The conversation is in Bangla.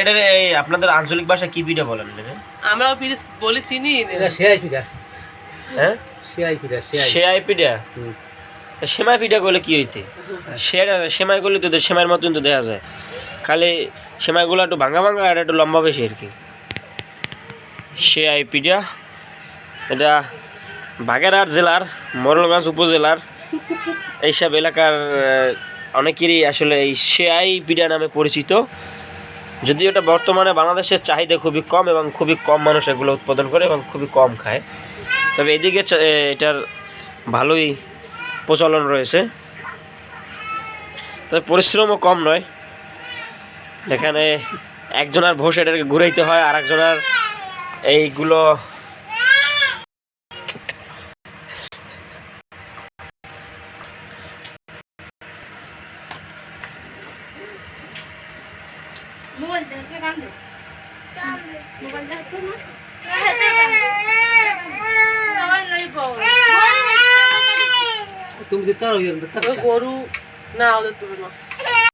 এটা এই আপনাদের আঞ্চলিক ভাষা কি পিঠা বলেন আমরাও পিরিস বলি চিনি এটা সেয়াই পিঠা। হ্যাঁ? সেয়াই পিঠা সেয়াই। পিঠা? সেমাই পিঠা করলে কি হইতে? সেটা সেমাই করলে তো সেমাইয়ের মতন তো দেখা যায়। খালি সেমাইগুলো একটু ভাঙা ভাঙা আর একটু লম্বা বেশি আর কি। সেয়াই পিঠা। এটা বাগেরহাট জেলার মোরলগঞ্জ উপজেলার এইসব এলাকার অনেকেরই আসলে এই সেয়াই পিঠা নামে পরিচিত। যদিও এটা বর্তমানে বাংলাদেশের চাহিদা খুবই কম এবং খুবই কম মানুষ এগুলো উৎপাদন করে এবং খুবই কম খায়। তবে এদিকে এটার ভালোই প্রচলন রয়েছে। তবে পরিশ্রমও কম নয়। এখানে একজনের ভোষ এটাকে ঘুরাইতে হয় আর একজনের এইগুলো মোবাইল দেখতে কান্দে মোবাইল দেখতে না। তুমি তো ওই গরু না ওদের তুমি না